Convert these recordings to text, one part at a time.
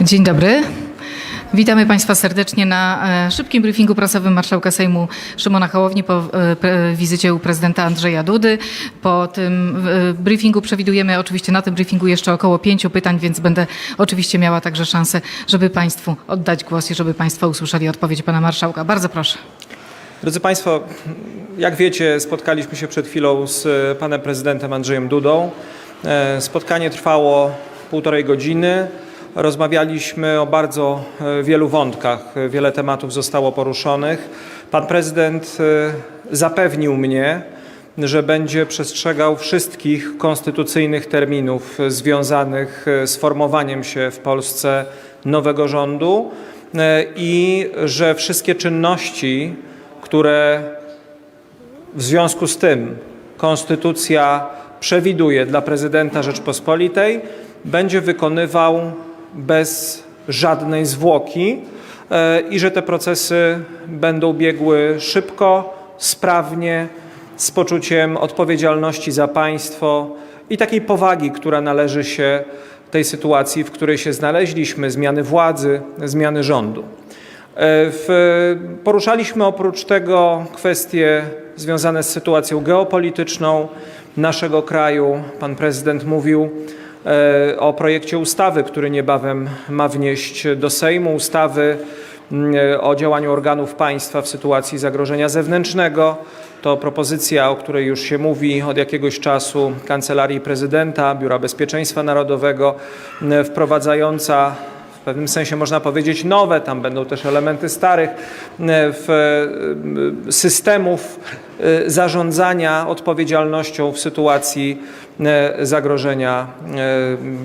Dzień dobry. Witamy Państwa serdecznie na e, szybkim briefingu prasowym Marszałka Sejmu Szymona Hołowni po e, wizycie u prezydenta Andrzeja Dudy. Po tym e, briefingu przewidujemy oczywiście na tym briefingu jeszcze około pięciu pytań, więc będę oczywiście miała także szansę, żeby Państwu oddać głos i żeby Państwo usłyszeli odpowiedź Pana Marszałka. Bardzo proszę. Drodzy Państwo, jak wiecie, spotkaliśmy się przed chwilą z panem prezydentem Andrzejem Dudą. Spotkanie trwało półtorej godziny. Rozmawialiśmy o bardzo e, wielu wątkach, wiele tematów zostało poruszonych. Pan prezydent e, zapewnił mnie, że będzie przestrzegał wszystkich konstytucyjnych terminów e, związanych z formowaniem się w Polsce nowego rządu i że wszystkie czynności, które w związku z tym konstytucja przewiduje dla prezydenta Rzeczpospolitej, będzie wykonywał bez żadnej zwłoki e, i że te procesy będą biegły szybko, sprawnie, z poczuciem odpowiedzialności za państwo i takiej powagi, która należy się tej sytuacji, w której się znaleźliśmy, zmiany władzy, zmiany rządu. E, poruszaliśmy oprócz tego kwestie związane z sytuacją geopolityczną naszego kraju. Pan prezydent mówił o projekcie ustawy, który niebawem ma wnieść do Sejmu, ustawy mm, o działaniu organów państwa w sytuacji zagrożenia zewnętrznego. To propozycja, o której już się mówi od jakiegoś czasu Kancelarii Prezydenta, Biura Bezpieczeństwa Narodowego, m, wprowadzająca pewnym sensie można powiedzieć nowe, tam będą też elementy starych e, e, systemów e, zarządzania odpowiedzialnością w sytuacji zagrożenia,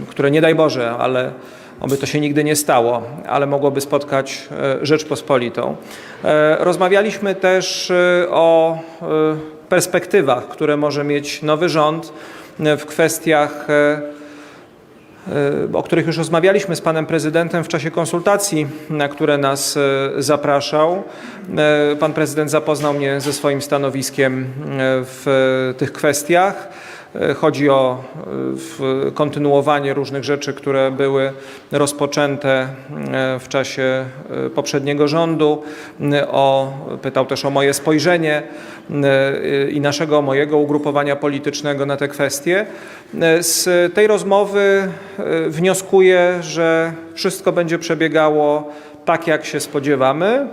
które nie daj Boże, ale oby to się nigdy nie stało, ale mogłoby spotkać Rzeczpospolitą. Rozmawialiśmy też o perspektywach, które może mieć nowy rząd w kwestiach o których już rozmawialiśmy z panem prezydentem w czasie konsultacji, na które nas e, zapraszał. E, Pan prezydent zapoznał mnie ze swoim stanowiskiem e, w tych kwestiach. E, Chodzi o e, kontynuowanie różnych rzeczy, które były rozpoczęte e, w czasie poprzedniego rządu. O, pytał też o moje spojrzenie i naszego, mojego ugrupowania politycznego na te kwestie. Z tej rozmowy wnioskuję, że wszystko będzie przebiegało tak, jak się spodziewamy.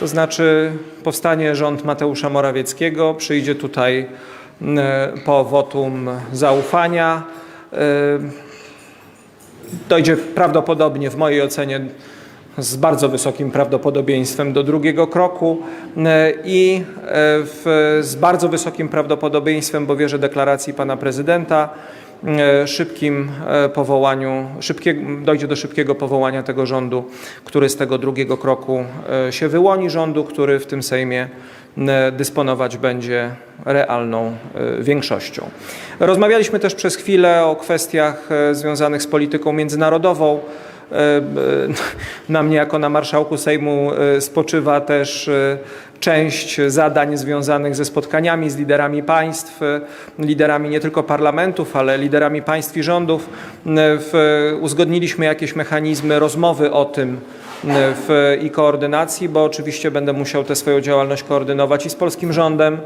To znaczy powstanie rząd Mateusza Morawieckiego, przyjdzie tutaj po wotum zaufania. E, Dojdzie prawdopodobnie, w mojej ocenie, z bardzo wysokim prawdopodobieństwem do drugiego kroku e, i e, w, z bardzo wysokim prawdopodobieństwem, bo wierzę deklaracji pana prezydenta, e, szybkim e, powołaniu, szybkie, dojdzie do szybkiego powołania tego rządu, który z tego drugiego kroku e, się wyłoni, rządu, który w tym Sejmie e, dysponować będzie realną e, większością. Rozmawialiśmy też przez chwilę o kwestiach e, związanych z polityką międzynarodową. E, e, Na mnie jako na marszałku Sejmu e, spoczywa też część zadań związanych ze spotkaniami z liderami państw, liderami nie tylko parlamentów, ale liderami państw i rządów. Uzgodniliśmy jakieś mechanizmy rozmowy o tym w, i koordynacji, bo oczywiście będę musiał tę swoją działalność koordynować i z polskim rządem,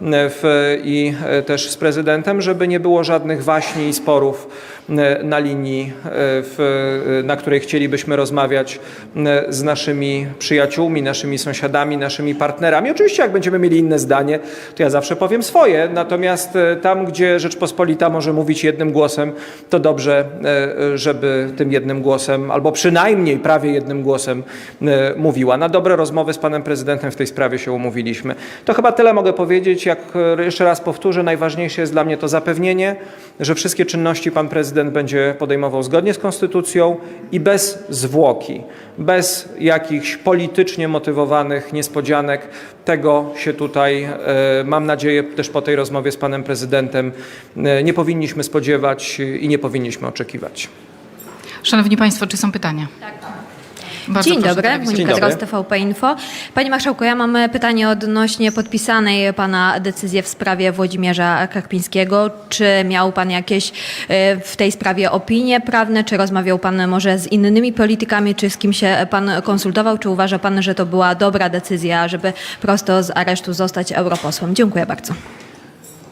w, i e, też z prezydentem, żeby nie było żadnych waśni i sporów e, na linii, e, w, na której chcielibyśmy rozmawiać z naszymi przyjaciółmi, naszymi sąsiadami, naszymi partnerami. Oczywiście, jak będziemy mieli inne zdanie, to ja zawsze powiem swoje, natomiast tam, gdzie Rzeczpospolita może mówić jednym głosem, to dobrze, żeby tym jednym głosem, albo przynajmniej prawie jednym głosem e, mówiła. Na dobre rozmowy z panem prezydentem w tej sprawie się umówiliśmy. To chyba tyle mogę powiedzieć. Jak e, jeszcze raz powtórzę, najważniejsze jest dla mnie to zapewnienie, że wszystkie czynności pan prezydent będzie podejmował zgodnie z konstytucją i bez zwłoki, bez jakichś politycznie motywowanych niespodzianek. Tego się tutaj, e, mam nadzieję, też po tej rozmowie z panem prezydentem nie powinniśmy spodziewać i nie powinniśmy oczekiwać. Szanowni Państwo, czy są pytania? Bardzo Dzień proszę, dobry, telewizja. Monika Dzień dobry. TVP Info. Panie Marszałku, ja mam pytanie odnośnie podpisanej Pana decyzji w sprawie Włodzimierza Karpińskiego. Czy miał Pan jakieś e, w tej sprawie opinie prawne, czy rozmawiał Pan może z innymi politykami, czy z kim się Pan konsultował, czy uważa Pan, że to była dobra decyzja, żeby prosto z aresztu zostać europosłem? Dziękuję bardzo.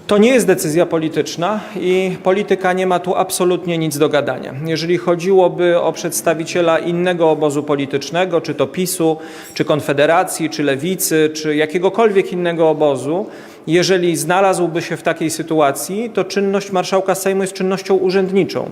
To nie jest decyzja polityczna i polityka nie ma tu absolutnie nic do gadania. Jeżeli chodziłoby o przedstawiciela innego obozu politycznego, czy to PiSu, czy Konfederacji, czy Lewicy, czy jakiegokolwiek innego obozu, jeżeli znalazłby się w takiej sytuacji, to czynność marszałka Sejmu jest czynnością urzędniczą.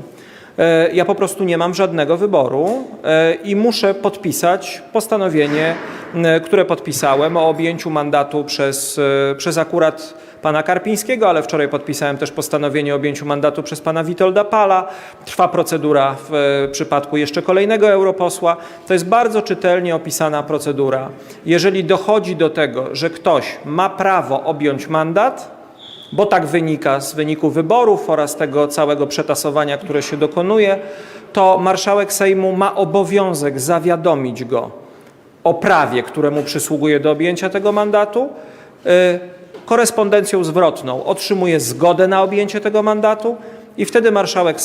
E, Ja po prostu nie mam żadnego wyboru e, i muszę podpisać postanowienie, m, które podpisałem o objęciu mandatu przez, e, przez akurat pana Karpińskiego, ale wczoraj podpisałem też postanowienie o objęciu mandatu przez pana Witolda Pala. Trwa procedura w e, przypadku jeszcze kolejnego europosła. To jest bardzo czytelnie opisana procedura. Jeżeli dochodzi do tego, że ktoś ma prawo objąć mandat, bo tak wynika z wyniku wyborów oraz tego całego przetasowania, które się dokonuje, to marszałek Sejmu ma obowiązek zawiadomić go o prawie, któremu przysługuje do objęcia tego mandatu. Korespondencją zwrotną otrzymuje zgodę na objęcie tego mandatu i wtedy marszałek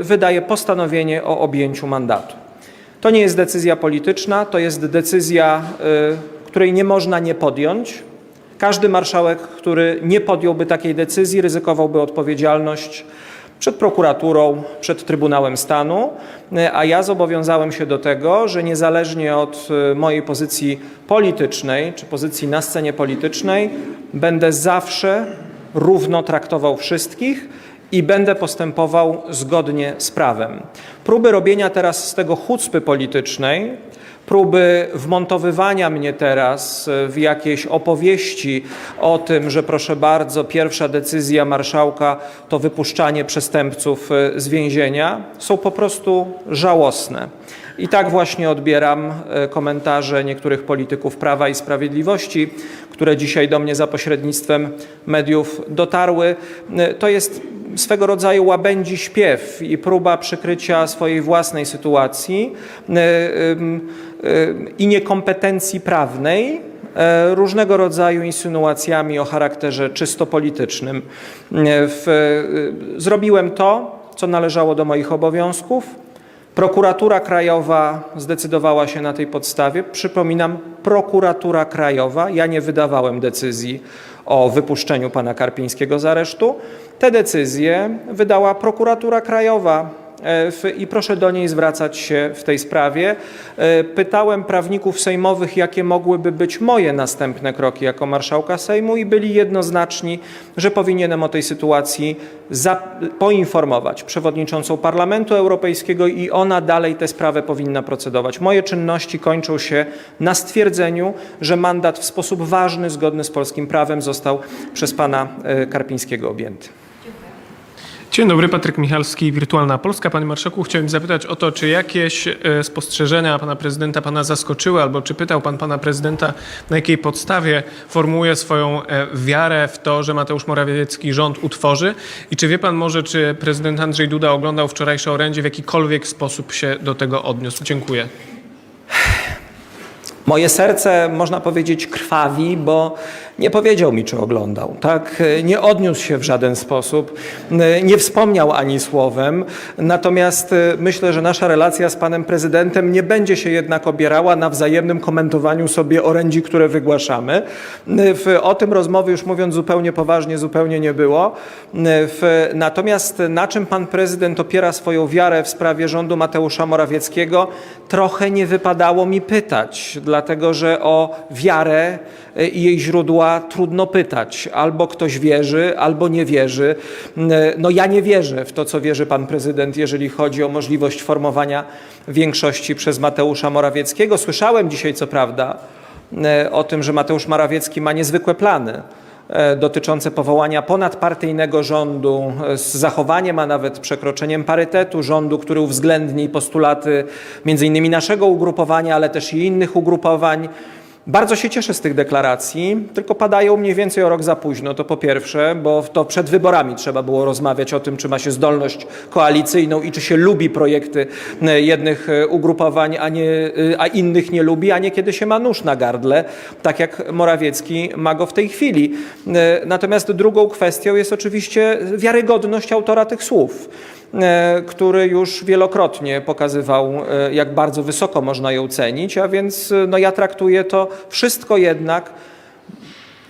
y, wydaje postanowienie o objęciu mandatu. To nie jest decyzja polityczna, to jest decyzja, y, której nie można nie podjąć. Każdy marszałek, który nie podjąłby takiej decyzji, ryzykowałby odpowiedzialność przed prokuraturą, przed Trybunałem Stanu, y, a ja zobowiązałem się do tego, że niezależnie od y, mojej pozycji politycznej czy pozycji na scenie politycznej, będę zawsze równo traktował wszystkich i będę postępował zgodnie z prawem. Próby robienia teraz z tego chucpy politycznej, próby wmontowywania mnie teraz w jakieś opowieści o tym, że proszę bardzo, pierwsza decyzja marszałka to wypuszczanie przestępców e, z więzienia, są po prostu żałosne. I tak właśnie odbieram e, komentarze niektórych polityków Prawa i Sprawiedliwości, które dzisiaj do mnie za pośrednictwem mediów dotarły. E, To jest swego rodzaju łabędzi śpiew i próba przykrycia swojej własnej sytuacji em, e, i niekompetencji prawnej różnego rodzaju insynuacjami o charakterze czysto politycznym. Zrobiłem to, co należało do moich obowiązków. Prokuratura Krajowa zdecydowała się na tej podstawie. Przypominam, prokuratura Krajowa, ja nie wydawałem decyzji o wypuszczeniu pana Karpińskiego z aresztu. Te decyzje wydała prokuratura Krajowa. I proszę do niej zwracać się w tej sprawie. E, Pytałem prawników sejmowych, jakie mogłyby być moje następne kroki jako marszałka Sejmu, i byli jednoznaczni, że powinienem o tej sytuacji poinformować przewodniczącą Parlamentu Europejskiego i ona dalej tę sprawę powinna procedować. Moje czynności kończą się na stwierdzeniu, że mandat w sposób ważny, zgodny z polskim prawem został przez pana e, Karpińskiego objęty. Dzień dobry, Patryk Michalski, Wirtualna Polska. Panie Marszałku, chciałem zapytać o to, czy jakieś e, spostrzeżenia pana prezydenta pana zaskoczyły, albo czy pytał pan pana prezydenta, na jakiej podstawie formułuje swoją e, wiarę w to, że Mateusz Morawiecki rząd utworzy i czy wie pan może, czy prezydent Andrzej Duda oglądał wczorajsze orędzie, w jakikolwiek sposób się do tego odniósł? Dziękuję. Moje serce, można powiedzieć, krwawi, bo nie powiedział mi, czy oglądał. Tak? Nie odniósł się w żaden sposób, nie wspomniał ani słowem. Natomiast y, myślę, że nasza relacja z panem prezydentem nie będzie się jednak opierała na wzajemnym komentowaniu sobie orędzi, które wygłaszamy. O tym rozmowy, już mówiąc zupełnie poważnie, zupełnie nie było. Natomiast na czym pan prezydent opiera swoją wiarę w sprawie rządu Mateusza Morawieckiego, trochę nie wypadało mi pytać, dlatego że o wiarę y, i jej źródła trudno pytać. Albo ktoś wierzy, albo nie wierzy. Y, No ja nie wierzę w to, co wierzy pan prezydent, jeżeli chodzi o możliwość formowania większości przez Mateusza Morawieckiego. Słyszałem dzisiaj, co prawda, y, o tym, że Mateusz Morawiecki ma niezwykłe plany e, dotyczące powołania ponadpartyjnego rządu e, z zachowaniem, a nawet przekroczeniem parytetu rządu, który uwzględni postulaty między innymi naszego ugrupowania, ale też i innych ugrupowań. Bardzo się cieszę z tych deklaracji, tylko padają mniej więcej o rok za późno, to po pierwsze, bo to przed wyborami trzeba było rozmawiać o tym, czy ma się zdolność koalicyjną i czy się lubi projekty e, jednych e, ugrupowań, a, nie, e, a innych nie lubi, a nie kiedy się ma nóż na gardle, tak jak Morawiecki ma go w tej chwili. Natomiast drugą kwestią jest oczywiście wiarygodność autora tych słów który już wielokrotnie pokazywał, e, jak bardzo wysoko można ją cenić, a więc e, no, ja traktuję to wszystko jednak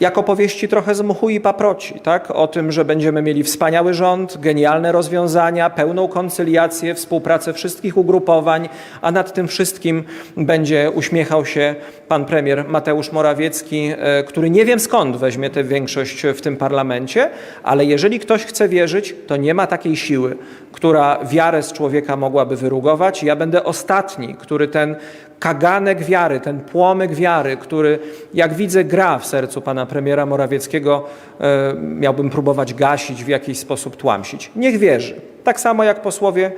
jak opowieści trochę z mchu i paproci, tak? O tym, że będziemy mieli wspaniały rząd, genialne rozwiązania, pełną koncyliację, współpracę wszystkich ugrupowań, a nad tym wszystkim będzie uśmiechał się pan premier Mateusz Morawiecki, e, który nie wiem skąd weźmie tę większość w tym parlamencie, ale jeżeli ktoś chce wierzyć, to nie ma takiej siły, która wiarę z człowieka mogłaby wyrugować. Ja będę ostatni, który ten kaganek wiary, ten płomyk wiary, który jak widzę gra w sercu pana premiera Morawieckiego, e, miałbym próbować gasić, w jakiś sposób tłamsić. Niech wierzy. Tak samo jak posłowie,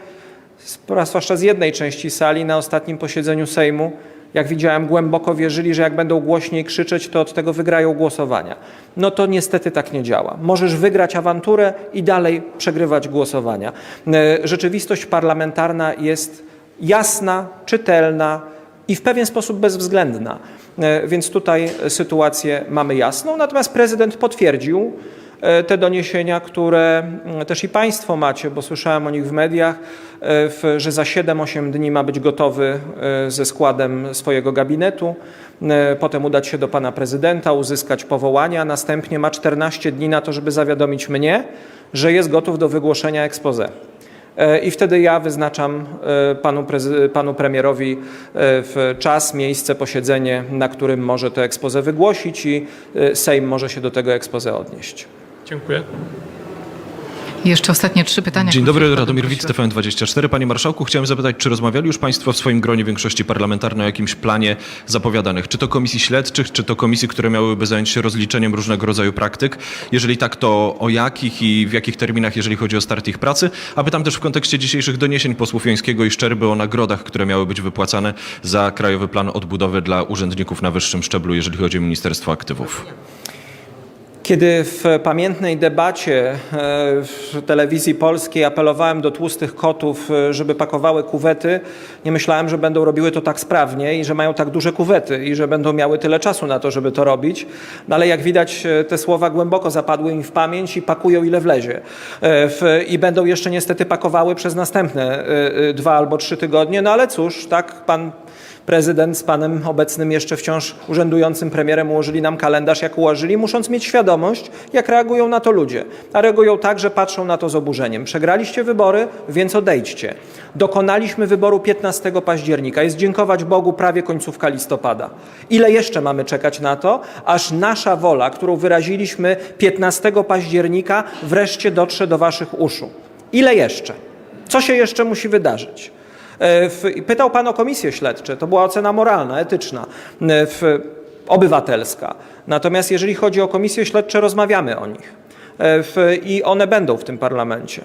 zwłaszcza z jednej części sali na ostatnim posiedzeniu Sejmu, jak widziałem, głęboko wierzyli, że jak będą głośniej krzyczeć, to od tego wygrają głosowania. No to niestety tak nie działa. Możesz wygrać awanturę i dalej przegrywać głosowania. E, Rzeczywistość parlamentarna jest jasna, czytelna i w pewien sposób bezwzględna. E, Więc tutaj sytuację mamy jasną. Natomiast prezydent potwierdził e, te doniesienia, które mm, też i Państwo macie, bo słyszałem o nich w mediach, e, że za 7-8 dni ma być gotowy ze składem swojego gabinetu, potem udać się do pana prezydenta, uzyskać powołania, następnie ma 14 dni na to, żeby zawiadomić mnie, że jest gotów do wygłoszenia expose. E, I wtedy ja wyznaczam e, panu, panu premierowi e, czas, miejsce, posiedzenie, na którym może to expose wygłosić i Sejm może się do tego expose odnieść. Dziękuję. Jeszcze ostatnie trzy pytania. Dzień dobry, Radomir Wit, prosiła. TVN24. Panie Marszałku, chciałem zapytać, czy rozmawiali już Państwo w swoim gronie większości parlamentarnej o jakimś planie zapowiadanych? Czy to komisji śledczych, czy to komisji, które miałyby zająć się rozliczeniem różnego rodzaju praktyk? Jeżeli tak, to o jakich i w jakich terminach, jeżeli chodzi o start ich pracy? A pytam też w kontekście dzisiejszych doniesień posłów Jońskiego i Szczerby o nagrodach, które miały być wypłacane za Krajowy Plan Odbudowy dla urzędników na wyższym szczeblu, jeżeli chodzi o Ministerstwo Aktywów. Kiedy w pamiętnej debacie e, w telewizji polskiej apelowałem do tłustych kotów, e, żeby pakowały kuwety, nie myślałem, że będą robiły to tak sprawnie i że mają tak duże kuwety i że będą miały tyle czasu na to, żeby to robić. No ale jak widać, e, te słowa głęboko zapadły im w pamięć i pakują ile wlezie. I będą jeszcze niestety pakowały przez następne dwa albo trzy tygodnie. No ale cóż, tak pan prezydent z panem obecnym jeszcze wciąż urzędującym premierem ułożyli nam kalendarz, jak ułożyli, musząc mieć świadomość, jak reagują na to ludzie. A reagują tak, że patrzą na to z oburzeniem. Przegraliście wybory, więc odejdźcie. Dokonaliśmy wyboru 15 października. Jest dziękować Bogu prawie końcówka listopada. Ile jeszcze mamy czekać na to, aż nasza wola, którą wyraziliśmy 15 października, wreszcie dotrze do waszych uszu? Ile jeszcze? Co się jeszcze musi wydarzyć? E, Pytał Pan o komisje śledcze. To była ocena moralna, etyczna, e, obywatelska. Natomiast jeżeli chodzi o komisje śledcze, rozmawiamy o nich. E, I one będą w tym parlamencie.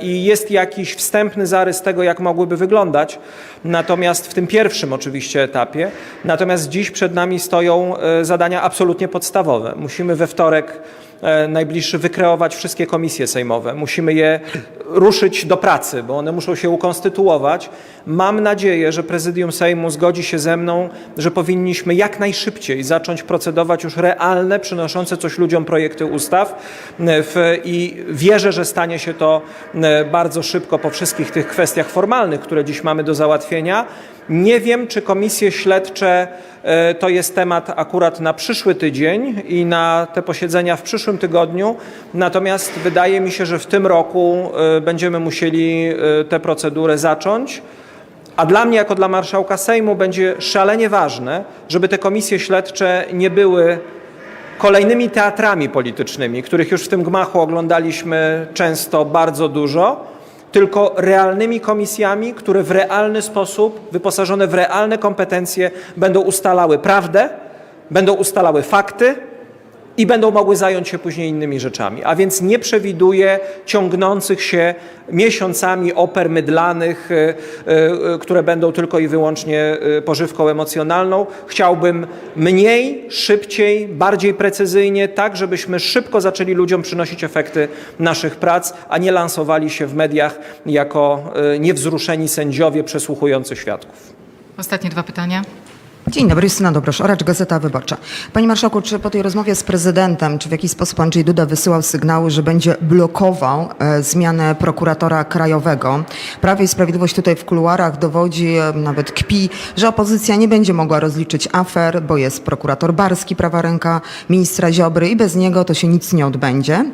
I jest jakiś wstępny zarys tego, jak mogłyby wyglądać. Natomiast w tym pierwszym oczywiście etapie. Natomiast dziś przed nami stoją zadania absolutnie podstawowe. Musimy we wtorek najbliższy wykreować wszystkie komisje sejmowe. Musimy je ruszyć do pracy, bo one muszą się ukonstytuować. Mam nadzieję, że prezydium Sejmu zgodzi się ze mną, że powinniśmy jak najszybciej zacząć procedować już realne, przynoszące coś ludziom projekty ustaw e, i wierzę, że stanie się to e, bardzo szybko po wszystkich tych kwestiach formalnych, które dziś mamy do załatwienia. Nie wiem, czy komisje śledcze e, to jest temat akurat na przyszły tydzień i na te posiedzenia w przyszłym tygodniu. Natomiast wydaje mi się, że w tym roku e, będziemy musieli e, tę procedurę zacząć. A dla mnie, jako dla marszałka Sejmu, będzie szalenie ważne, żeby te komisje śledcze nie były kolejnymi teatrami politycznymi, których już w tym gmachu oglądaliśmy często bardzo dużo, tylko realnymi komisjami, które w realny sposób, wyposażone w realne kompetencje, będą ustalały prawdę, będą ustalały fakty i będą mogły zająć się później innymi rzeczami. A więc nie przewiduję ciągnących się miesiącami oper mydlanych, e, e, które będą tylko i wyłącznie e, pożywką emocjonalną. Chciałbym mniej, szybciej, bardziej precyzyjnie, tak żebyśmy szybko zaczęli ludziom przynosić efekty naszych prac, a nie lansowali się w mediach jako niewzruszeni sędziowie przesłuchujący świadków. Ostatnie dwa pytania. Dzień dobry, Justyna Dobrosz, Oracz, Gazeta Wyborcza. Panie Marszałku, czy po tej rozmowie z prezydentem, czy w jakiś sposób Andrzej Duda wysyłał sygnały, że będzie blokował e, zmianę prokuratora krajowego? Prawie i Sprawiedliwość tutaj w kuluarach dowodzi, e, nawet kpi, że opozycja nie będzie mogła rozliczyć afer, bo jest prokurator Barski, prawa ręka ministra Ziobry i bez niego to się nic nie odbędzie.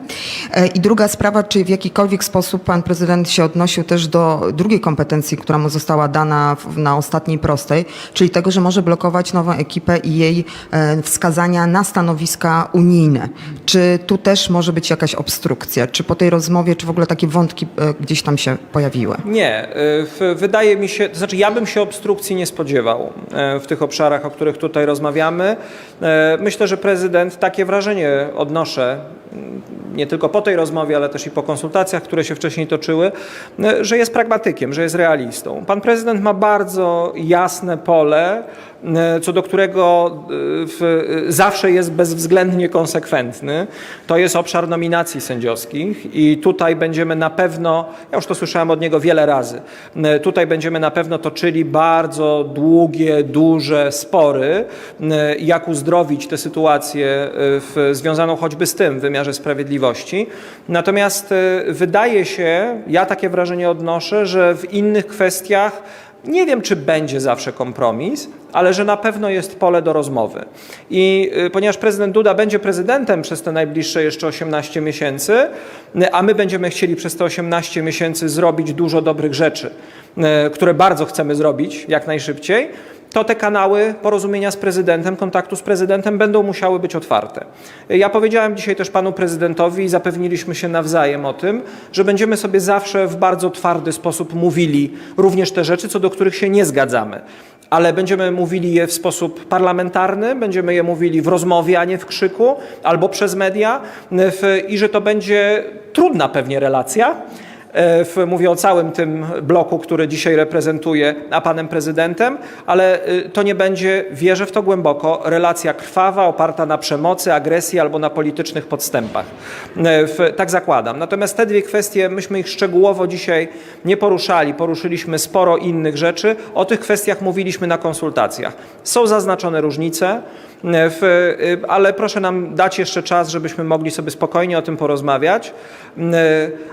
E, I druga sprawa, czy w jakikolwiek sposób pan prezydent się odnosił też do drugiej kompetencji, która mu została dana w, na ostatniej prostej, czyli tego, że może blokować nową ekipę i jej e, wskazania na stanowiska unijne. Czy tu też może być jakaś obstrukcja? Czy po tej rozmowie, czy w ogóle takie wątki e, gdzieś tam się pojawiły? Nie, w- wydaje mi się, to znaczy ja bym się obstrukcji nie spodziewał e, w tych obszarach, o których tutaj rozmawiamy. E, Myślę, że prezydent, takie wrażenie odnoszę, m, nie tylko po tej rozmowie, ale też i po konsultacjach, które się wcześniej toczyły, e, że jest pragmatykiem, że jest realistą. Pan prezydent ma bardzo jasne pole, e, co do którego e, w, e, zawsze jest bezwzględnie konsekwentny. To jest obszar nominacji sędziowskich i tutaj będziemy na pewno, ja już to słyszałem od niego wiele razy, e, tutaj będziemy na pewno toczyli bardzo długie, duże spory, e, jak uzdrowić tę sytuację e, w, związaną choćby z tym w wymiarze sprawiedliwości. Natomiast e, wydaje się, ja takie wrażenie odnoszę, że w innych kwestiach nie wiem, czy będzie zawsze kompromis, ale że na pewno jest pole do rozmowy. I y, ponieważ prezydent Duda będzie prezydentem przez te najbliższe jeszcze 18 miesięcy, y, a my będziemy chcieli przez te 18 miesięcy zrobić dużo dobrych rzeczy, y, które bardzo chcemy zrobić jak najszybciej, to te kanały porozumienia z prezydentem, kontaktu z prezydentem będą musiały być otwarte. Ja powiedziałem dzisiaj też panu prezydentowi i zapewniliśmy się nawzajem o tym, że będziemy sobie zawsze w bardzo twardy sposób mówili również te rzeczy, co do których się nie zgadzamy. Ale będziemy mówili je w sposób parlamentarny, będziemy je mówili w rozmowie, a nie w krzyku, albo przez media i że to będzie trudna pewnie relacja, w, mówię o całym tym bloku, który dzisiaj reprezentuję, a panem prezydentem, ale y, to nie będzie, wierzę w to głęboko, relacja krwawa, oparta na przemocy, agresji albo na politycznych podstępach. E, w, tak zakładam. Natomiast te dwie kwestie, myśmy ich szczegółowo dzisiaj nie poruszali. Poruszyliśmy sporo innych rzeczy. O tych kwestiach mówiliśmy na konsultacjach. Są zaznaczone różnice. e, W, y, ale proszę nam dać jeszcze czas, żebyśmy mogli sobie spokojnie o tym porozmawiać. Y,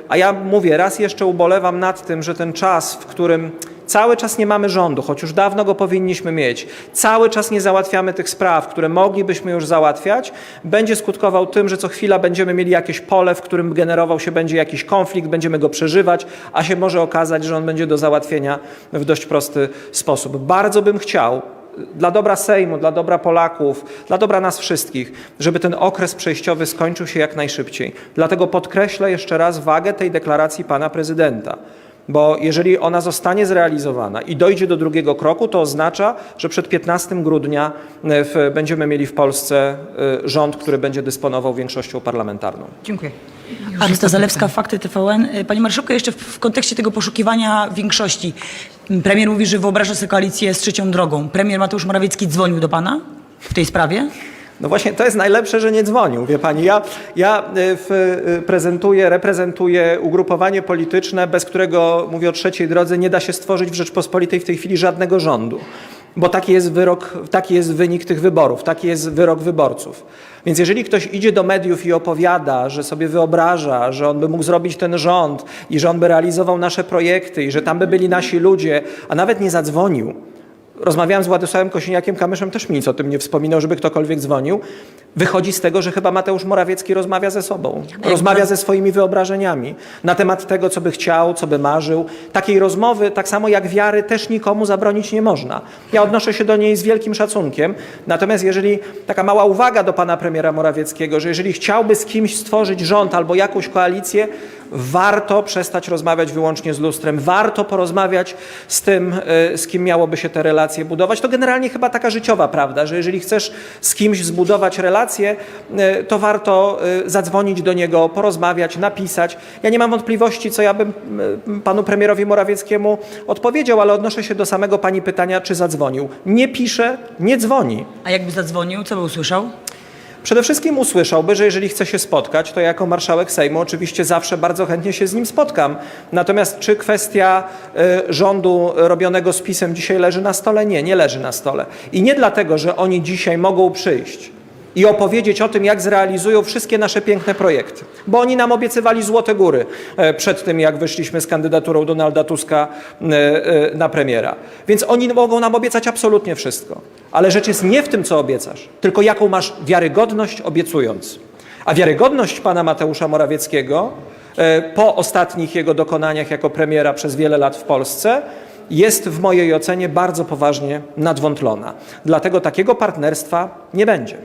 A ja mówię, raz jeszcze ubolewam nad tym, że ten czas, w którym cały czas nie mamy rządu, choć już dawno go powinniśmy mieć, cały czas nie załatwiamy tych spraw, które moglibyśmy już załatwiać, będzie skutkował tym, że co chwila będziemy mieli jakieś pole, w którym generował się będzie jakiś konflikt, będziemy go przeżywać, a się może okazać, że on będzie do załatwienia w dość prosty sposób. Bardzo bym chciał, dla dobra Sejmu, dla dobra Polaków, dla dobra nas wszystkich, żeby ten okres przejściowy skończył się jak najszybciej. Dlatego podkreślę jeszcze raz wagę tej deklaracji pana prezydenta. Bo jeżeli ona zostanie zrealizowana i dojdzie do drugiego kroku, to oznacza, że przed 15 grudnia e, w, będziemy mieli w Polsce e, rząd, który będzie dysponował większością parlamentarną. Dziękuję. Arysta Zalewska, Fakty TVN. Panie Marszałku, jeszcze w, w kontekście tego poszukiwania większości. Premier mówi, że wyobraża sobie koalicję z trzecią drogą. Premier Mateusz Morawiecki dzwonił do pana w tej sprawie? No właśnie, to jest najlepsze, że nie dzwonił, wie pani. Ja, ja y, w, y, prezentuję, reprezentuję ugrupowanie polityczne, bez którego, mówię o trzeciej drodze, nie da się stworzyć w Rzeczpospolitej w tej chwili żadnego rządu. Bo taki jest wyrok, taki jest wynik tych wyborów, taki jest wyrok wyborców. Więc jeżeli ktoś idzie do mediów i opowiada, że sobie wyobraża, że on by mógł zrobić ten rząd i że on by realizował nasze projekty i że tam by byli nasi ludzie, a nawet nie zadzwonił, Rozmawiałem z Władysławem Kosiniakiem-Kamyszem, też mi nic o tym nie wspominał, żeby ktokolwiek dzwonił. Wychodzi z tego, że chyba Mateusz Morawiecki rozmawia ze sobą, rozmawia ze swoimi wyobrażeniami na temat tego, co by chciał, co by marzył. Takiej rozmowy, tak samo jak wiary, też nikomu zabronić nie można. Ja odnoszę się do niej z wielkim szacunkiem. Natomiast jeżeli taka mała uwaga do pana premiera Morawieckiego, że jeżeli chciałby z kimś stworzyć rząd albo jakąś koalicję, warto przestać rozmawiać wyłącznie z lustrem, warto porozmawiać z tym, y, z kim miałoby się te relacje budować. To generalnie chyba taka życiowa prawda, że jeżeli chcesz z kimś zbudować relacje, deklarację, e, to warto e, zadzwonić do niego, porozmawiać, napisać. Ja nie mam wątpliwości, co ja bym e, panu premierowi Morawieckiemu odpowiedział, ale odnoszę się do samego pani pytania, czy zadzwonił. Nie pisze, nie dzwoni. A jakby zadzwonił, co by usłyszał? Przede wszystkim usłyszałby, że jeżeli chce się spotkać, to jako marszałek Sejmu oczywiście zawsze bardzo chętnie się z nim spotkam. Natomiast czy kwestia rządu robionego z pisem dzisiaj leży na stole? Nie, nie leży na stole. I nie dlatego, że oni dzisiaj mogą przyjść i opowiedzieć o tym, jak zrealizują wszystkie nasze piękne projekty. Bo oni nam obiecywali Złote Góry e, przed tym, jak wyszliśmy z kandydaturą Donalda Tuska e, e, na premiera. Więc oni mogą nam obiecać absolutnie wszystko. Ale rzecz jest nie w tym, co obiecasz, tylko jaką masz wiarygodność obiecując. A wiarygodność pana Mateusza Morawieckiego po ostatnich jego dokonaniach jako premiera przez wiele lat w Polsce jest w mojej ocenie bardzo poważnie nadwątlona. Dlatego takiego partnerstwa nie będzie.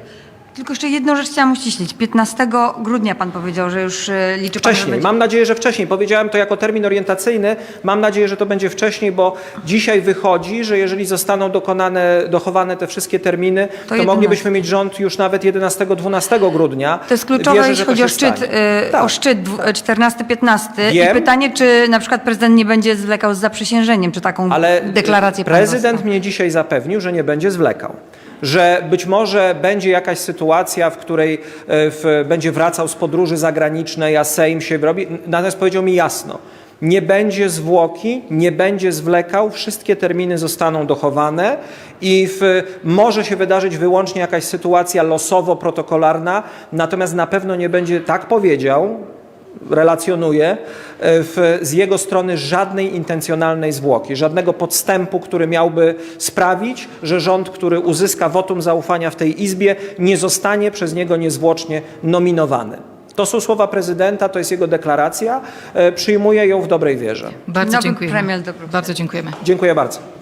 Tylko jeszcze jedną rzecz chciałam uściślić. 15 grudnia pan powiedział, że już e, liczy pan, że Wcześniej. będzie... Mam nadzieję, że wcześniej. Powiedziałem to jako termin orientacyjny. Mam nadzieję, że to będzie wcześniej, bo dzisiaj wychodzi, że jeżeli zostaną dokonane, dochowane te wszystkie terminy, to, 11. moglibyśmy mieć rząd już nawet 11-12 grudnia. To jest kluczowe, Wierzę, jeśli to chodzi się o szczyt, stanie. e, Tak. o szczyt dwu- e, 14-15. I Wiem. pytanie, czy na przykład prezydent nie będzie zwlekał z zaprzysiężeniem, czy taką Ale deklarację pan prezydent mnie dzisiaj zapewnił, że nie będzie zwlekał. Że być może będzie jakaś sytuacja, w której e, w, będzie wracał z podróży zagranicznej, a Sejm się robi. Natomiast powiedział mi jasno, nie będzie zwłoki, nie będzie zwlekał, wszystkie terminy zostaną dochowane i w, może się wydarzyć wyłącznie jakaś sytuacja losowo-protokolarna, natomiast na pewno nie będzie, tak powiedział, relacjonuje e, w, z jego strony żadnej intencjonalnej zwłoki, żadnego podstępu, który miałby sprawić, że rząd, który uzyska wotum zaufania w tej Izbie, nie zostanie przez niego niezwłocznie nominowany. To są słowa prezydenta, to jest jego deklaracja. E, Przyjmuję ją w dobrej wierze. Bardzo Nowy dziękujemy. premier. Bardzo dziękujemy. Dziękuję bardzo.